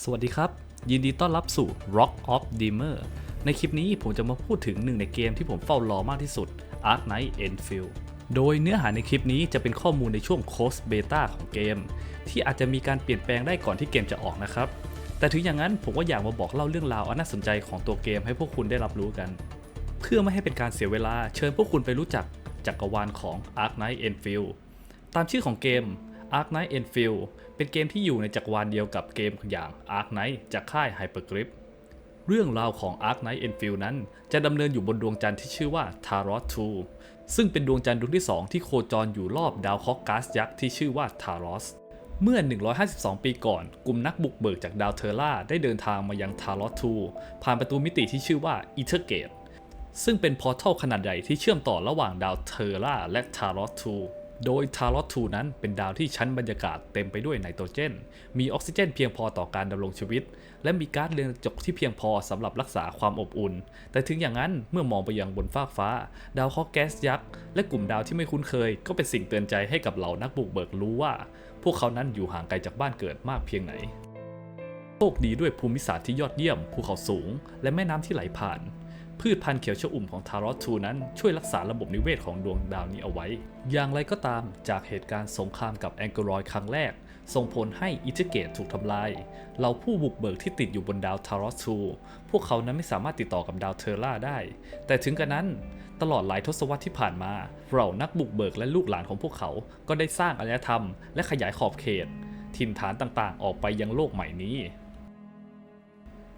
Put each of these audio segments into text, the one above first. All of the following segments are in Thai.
สวัสดีครับ ยินดีต้อนรับสู่ Rock of Dreamer ในคลิปนี้ผมจะมาพูดถึงหนึ่งในเกมที่ผมเฝ้ารอมากที่สุด Ark Knight Enfield โดยเนื้อหาในคลิปนี้จะเป็นข้อมูลในช่วงโค้ดเบต้าของเกม ที่อาจจะมีการเปลี่ยนแปลงได้ก่อนที่เกมจะออกนะครับ แต่ถึงอย่างนั้นผมก็อยากมาบอกเล่าเรื่องราวอันน่าสนใจของตัวเกมให้พวกคุณได้รับรู้กัน เพื่อไม่ให้เป็นการเสียเวลาเชิญพวกคุณไปรู้จักจักรวาลของ Ark Knight Enfield ตามชื่อของเกม Ark Knight Enfield เป็นเกมที่อยู่ในจักรวาลเดียวกับเกมอย่าง Ark Knight จากค่าย Hypergrip เรื่องราวของ Ark Knight Enfield นั้น จะดำเนินอยู่บนดวงจันทร์ที่ชื่อว่า Taros 2ซึ่งเป็นดวงจันทร์ดวงที่ 2 ที่โคจรอยู่รอบดาวเคราะห์ก๊าซยักษ์ที่ชื่อว่า Taros เมื่อ 152 ปีก่อน กลุ่มนักบุกเบิกจากดาวเทอร่าได้เดินทางมายัง Taros 2ผ่านประตูมิติที่ชื่อว่า Ethergate ซึ่งเป็นพอร์ทัลขนาดใหญ่ที่เชื่อมต่อระหว่างดาวเทอร่าและทารอส2 โดยทารอส2นั้นเป็นดาวที่ชั้นบรรยากาศเต็มไปด้วยไนโตรเจน มีออกซิเจนเพียงพอต่อการดำรงชีวิต และมีก๊าซเรือนกระจกที่เพียงพอสำหรับรักษาความอบอุ่น แต่ถึงอย่างนั้นเมื่อมองไปยังบนฟากฟ้า ดาวเคราะห์แก๊สยักษ์และกลุ่มดาวที่ไม่คุ้นเคย ก็เป็นสิ่งเตือนใจให้กับเหล่านักบุกเบิกรู้ว่า พวกเขานั้นอยู่ห่างไกลจากบ้านเกิดมากเพียงไหนโชคดีด้วยภูมิศาสตร์ที่ยอดเยี่ยมภูเขาสูง และแม่น้ำที่ไหลผ่าน พืชพันธุ์เขียวชอุ่มของทารอสทูนั้นช่วยรักษาระบบนิเวศของดวงดาวนี้เอาไว้ อย่างไรก็ตามจากเหตุการณ์สงครามกับแองกอรอยครั้งแรก ส่งผลให้อิจิเกตถูกทำลาย เราผู้บุกเบิกที่ติดอยู่บนดาวทารอสทู พวกเขานั้นไม่สามารถติดต่อกับดาวเทอร่าได้ แต่ถึงกระนั้นตลอดหลายทศวรรษที่ผ่านมาเรานักบุกเบิกและลูกหลานของพวกเขา ก็ได้สร้างอารยธรรม และขยายขอบเขต ถิ่นฐานต่างๆ ออกไปยังโลกใหม่นี้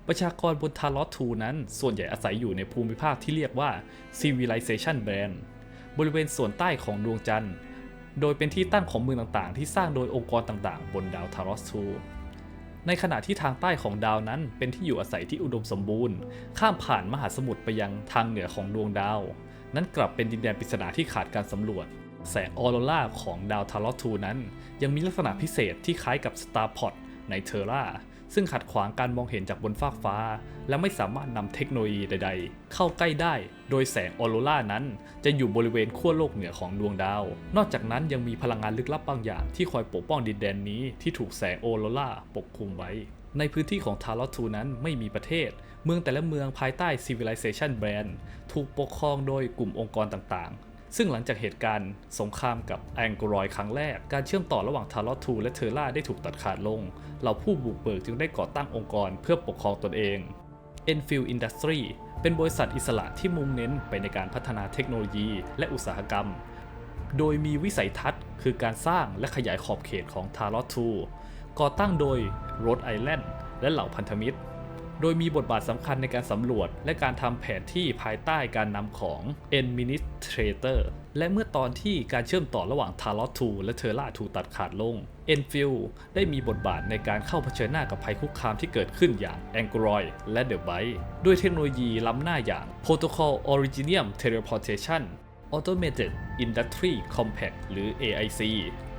ประชากรบนทารอสทูนั้นส่วนใหญ่อาศัยอยู่ในภูมิภาคที่เรียกว่า Civilization Band บริเวณส่วนใต้ของดวงจันทร์ โดยเป็นที่ตั้งของเมืองต่างๆ ที่สร้างโดยองค์กรต่างๆ บนดาวทารอสทูในขณะที่ทางใต้ของดาวนั้นเป็นที่อยู่อาศัยที่อุดมสมบูรณ์ ข้ามผ่านมหาสมุทรไปยังทางเหนือของดวงดาว นั้นกลับเป็นดินแดนปริศนาที่ขาดการสำรวจ แสงออโรราของดาวทารอสทูนั้น ยังมีลักษณะพิเศษที่คล้ายกับสตาร์พอตในเทอร่า ซึ่งขัดขวางการมองเห็นจากบนฟากฟ้า และไม่สามารถนำเทคโนโลยีใด ๆ เข้าใกล้ได้ โดยแสงออโรรานั้น จะอยู่บริเวณขั้วโลกเหนือของดวงดาว นอกจากนั้นยังมีพลังงานลึกลับบางอย่าง ที่คอยปกป้องดินแดนนี้ที่ถูกแสงออโรราปกคลุมไว้ ในพื้นที่ของทารอสทูนั้นไม่มีประเทศ เมืองแต่ละเมืองภายใต้ Civilization Brand ถูกปกครองโดยกลุ่มองค์กรต่างๆ ซึ่งหลังจากเหตุการณ์สงครามกับแองโกรอยครั้งแรก การเชื่อมต่อระหว่างทารอสทูและเทอร่าได้ถูกตัดขาดลงเราผู้บุกเบิกจึงได้ก่อตั้งองค์กรเพื่อปกครองตนเอง Enfield Industry เป็นบริษัทอิสระที่มุ่งเน้นไปในการพัฒนาเทคโนโลยีและอุตสาหกรรม โดยมีวิสัยทัศน์ คือการสร้างและขยายขอบเขตของทารอสทูก่อตั้งโดยโรดไอแลนด์และเหล่าพันธมิตร โดยมีบทบาทสำคัญในการสำรวจ และการทำแผนที่ภายใต้การนำของ Administrator และเมื่อตอนที่การเชื่อมต่อระหว่าง t a r o t 2และ t e r r a ถูกตัดขาดลง Enfield ได้มีบทบาทในการเข้าเผชิญหน้ากับภัยคุกคามที่เกิดขึ้นอย่าง Angroid และ The Bite ด้วยเทคโนโลยีล้ำหน้าอย่าง Protocol Originium Teleportation Automated Industry Compact หรือ AIC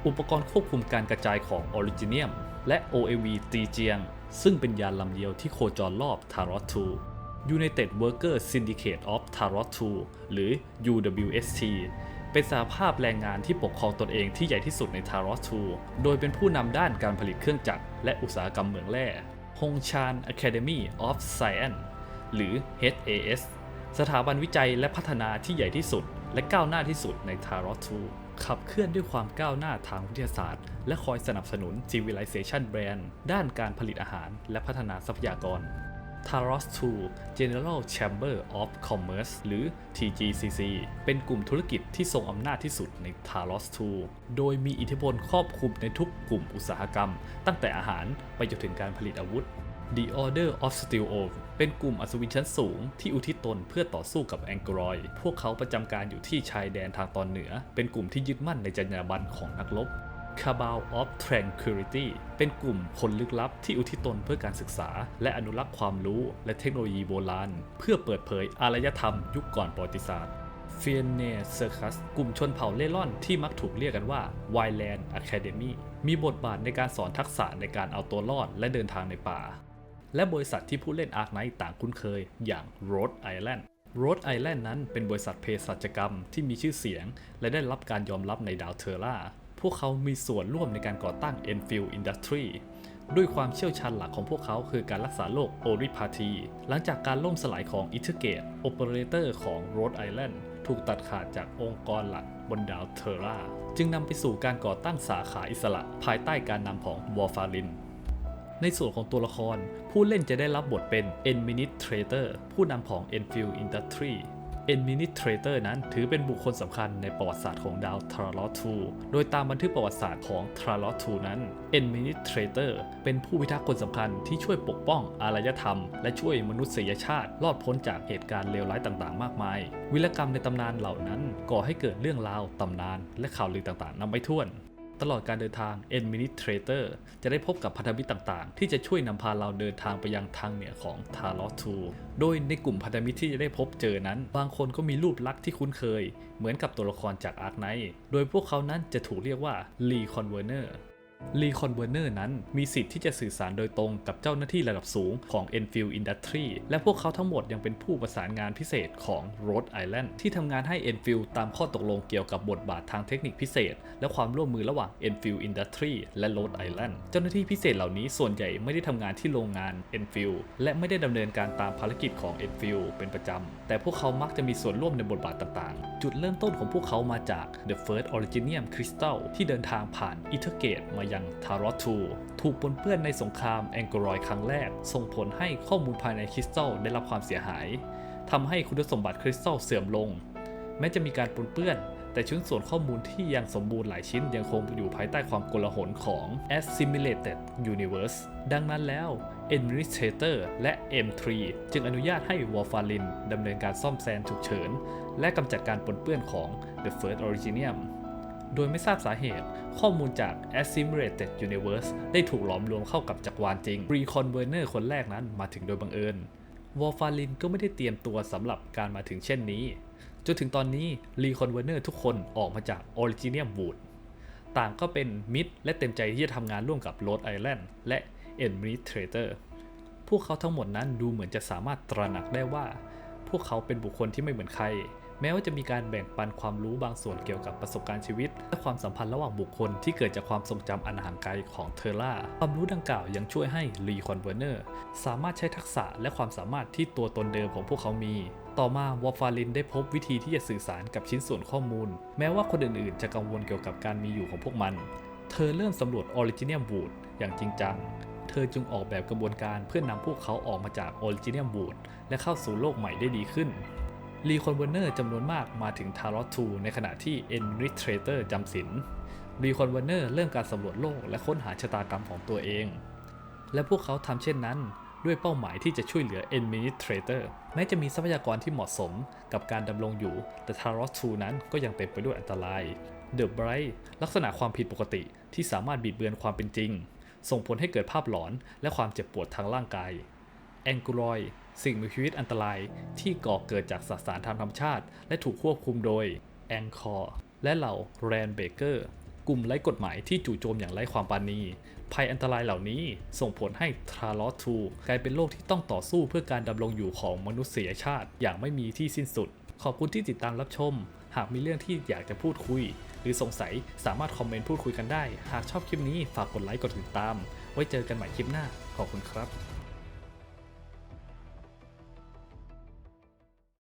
อุปกรณ์ควบคุมการกระจายของ Originium และ OAV ตีเจียง ซึ่งเป็นยานลำเดียวที่โคจรรอบ t a r o t 2 United Worker Syndicate of Tarot 2 หรือ UWST เป็นสหภาพแรงงานที่ปกครองตนเองที่ใหญ่ที่สุดใน Tarot 2 โดยเป็นผู้นำด้านการผลิตเครื่องจักรและอุตสาหกรรมเหมืองแร่ Hongshan Academy of Science หรือ HAS สถาบันวิจัยและพัฒนาที่ใหญ่ที่สุด และก้าวหน้าที่สุดใน Tarot 2 ขับเคลื่อนด้วยความก้าวหน้าทางวิทยาศาสตร์ และคอยสนับสนุน Civilization Brand ด้านการผลิตอาหารและพัฒนาทรัพยากร Taros 2 General Chamber of Commerce หรือ TGCC เป็นกลุ่มธุรกิจที่ทรงอำนาจที่สุดใน Taros 2 โดยมีอิทธิพลครอบคลุมในทุกกลุ่มอุตสาหกรรม ตั้งแต่อาหารไปจนถึงการผลิตอาวุธ The Order of Steel Oak เป็นกลุ่มอัศวินชั้นสูงที่อุทิศตนเพื่อต่อสู้กับแองกรอย พวกเขาประจำการอยู่ที่ชายแดนทางตอนเหนือ เป็นกลุ่มที่ยึดมั่นในจรรยาบรรณของนักรบ Cabal of Tranquility เป็นกลุ่มคนลึกลับที่อุทิศตนเพื่อการศึกษา และอนุรักษ์ความรู้และเทคโนโลยีโบราณ เพื่อเปิดเผยอารยธรรมยุคก่อนประวัติศาสตร์ f i e n e Circus กลุ่มชนเผ่าเล่ร่อนที่มักถูกเรียกกันว่า Wildland Academy มีบทบาทในการสอนทักษะในการเอาตัวรอดและเดินทางในป่า และบริษัทที่ผู้เล่นอาร์คไนท์ต่างคุ้นเคย อย่าง Rhode Island Rhode Island นั้นเป็นบริษัทเภสัชกรรมที่มีชื่อเสียง และได้รับการยอมรับในดาวเทอร่า พวกเขามีส่วนร่วมในการก่อตั้ง Enfield Industry ด้วยความเชี่ยวชาญหลักของพวกเขาคือการรักษาโรคโอริพาธี หลังจากการล่มสลายของอิทเกตโอเปอเรเตอร์ของโรดไอแลนด์ถูกตัดขาดจากองค์กรหลักบนดาวเทอร่า จึงนำไปสู่การก่อตั้งสาขาอิสระ ภายใต้การนำของวอร์ฟาริน ในส่วนของตัวละคร ผู้เล่นจะได้รับบทเป็น Administrator ผู้นำของ Enfield Industry Administrator นั้นถือเป็นบุคคลสำคัญในประวัติศาสตร์ของดาวทราลอทูโดยตามบันทึกประวัติศาสตร์ของทราลอทูนั้น Administrator เป็นผู้พิทักษ์คนสำคัญที่ช่วยปกป้องอารยธรรม และช่วยมนุษยชาติ รอดพ้นจากเหตุการณ์เลวร้ายต่างๆ มากมาย วิรกรรมในตำนานเหล่านั้นก่อให้เกิดเรื่องราวตำนาน และข่าวลือต่างๆนำไปท่วน ตลอดการเดินทาง Administrator จะได้พบกับพันธมิตรต่างๆ ที่จะช่วยนำพาเราเดินทางไปยังทางเหนือของ t a r o t 2โดยในกลุ่มพันธมิตรที่จะได้พบเจอนั้น บางคนก็มีรูปลักษณ์ที่คุ้นเคย เหมือนกับตัวละครจาก Ark Knight โดยพวกเขานั้นจะถูกเรียกว่า Lee Convener ลีคอนเวอร์เนอร์นั้นมีสิทธิ์ที่จะสื่อสารโดยตรงกับเจ้าหน้าที่ระดับสูงของ Enfield Industry และพวกเขาทั้งหมดยังเป็นผู้ประสานงานพิเศษของ Rhode Island ที่ทำงานให้ Enfield ตามข้อตกลงเกี่ยวกับบทบาททางเทคนิคพิเศษ และความร่วมมือระหว่าง Enfield Industry และ Rhode Island เจ้าหน้าที่พิเศษเหล่านี้ส่วนใหญ่ไม่ได้ทำงานที่โรงงาน Enfield และไม่ได้ดำเนินการตามภารกิจของ Enfield เป็นประจำแต่พวกเขามักจะมีส่วนร่วมในบทบาทต่างๆ จุดเริ่มต้นของพวกเขามาจาก The First Originium Crystal ที่เดินทางผ่าน e t h e r g a t e มายัง Tarot 2ถูกปนเปื้อนในสงครามแองกรอยครั้งแรก ส่งผลให้ข้อมูลภายในคริสตัลได้รับความเสียหายทำให้คุณสมบัติคริสตัลเสื่อมลง แม้จะมีการปนเปื้อน แต่ชิ้นส่วนข้อมูลที่ยังสมบูรณ์หลายชิ้นยังคงอยู่ภายใต้ความโกลาหลของ Assimilated Universe ดังนั้นแล้ว Administrator และ M3 จึงอนุญาตให้ Warfarin ดำเนินการซ่อมแซมฉุกเฉิน และกำจัดการปนเปื้อนของ The First Originium โดยไม่ทราบสาเหตุ ข้อมูลจาก Assimilated Universe ได้ถูกหลอมรวมเข้ากับจักรวาลจริง Reconvener คนแรกนั้นมาถึงโดยบังเอิญ วอลฟารินก็ไม่ได้เตรียมตัวสำหรับการมาถึงเช่นนี้ จนถึงตอนนี้ Reconvener ทุกคนออกมาจาก Originium Wood ต่างก็เป็นมิตรและเต็มใจที่จะทำงานร่วมกับ Rhode Island และ Administrator พวกเขาทั้งหมดนั้นดูเหมือนจะสามารถตระหนักได้ว่า พวกเขาเป็นบุคคลที่ไม่เหมือนใคร แม้ว่าจะมีการแบ่งปันความรู้บางส่วนเกี่ยวกับประสบการณ์ชีวิต และความสัมพันธ์ระหว่างบุคคลที่เกิดจากความทรงจำอันห่างไกลของเทอร่า ความรู้ดังกล่าวยังช่วยให้รีคอนเวอร์เนอร์สามารถใช้ทักษะและความสามารถที่ตัวตนเดิมของพวกเขามี ต่อมาวอฟารินได้พบวิธีที่จะสื่อสารกับชิ้นส่วนข้อมูล แม้ว่าคนอื่นๆ จะกังวลเกี่ยวกับการมีอยู่ของพวกมัน เธอเริ่มสำรวจออริจิเนียมบูดอย่างจริงจังเธอจึงออกแบบกระบวนการเพื่อนำพวกเขาออกมาจากออริจิเนียมบูดและเข้าสู่โลกใหม่ได้ดีขึ้น รีคอนเวอร์เนอร์จำนวนมากมาถึงทารอต2ในขณะที่ Administrator จำศีลรีคอนเวอร์เนอร์เริ่มการสำรวจโลกและค้นหาชะตากรรมของตัวเอง และพวกเขาทำเช่นนั้นด้วยเป้าหมายที่จะช่วยเหลือ Administrator แม้จะมีทรัพยากรที่เหมาะสมกับการดำรงอยู่ แต่ t a r o t 2นั้นก็ยังเต็มไปด้วยอันตราย The Bright ลักษณะความผิดปกติที่สามารถบิดเบือนความเป็นจริง ส่งผลให้เกิดภาพหลอนและความเจ็บปวดทางร่างกายแองกูรอย สิ่งมีชีวิตอันตรายที่ก่อเกิดจากสสารทางธรรมชาติ และถูกควบคุมโดยแองคอร์และเหล่าแรนเบเกอร์กลุ่มไร้กฎหมายที่จู่โจมอย่างไร้ความปราณีภัยอันตรายเหล่านี้ส่งผลให้ทราลอทูกลายเป็นโลกที่ต้องต่อสู้เพื่อการดำรงอยู่ของมนุษยชาติอย่างไม่มีที่สิ้นสุด ขอบคุณที่ติดตามรับชม หากมีเรื่องที่อยากจะพูดคุย หรือสงสัยสามารถคอมเมนต์พูดคุยกันได้ หากชอบคลิปนี้ฝากกดไลค์กดติดตาม ไว้เจอกันใหม่คลิปหน้า ขอบคุณครับ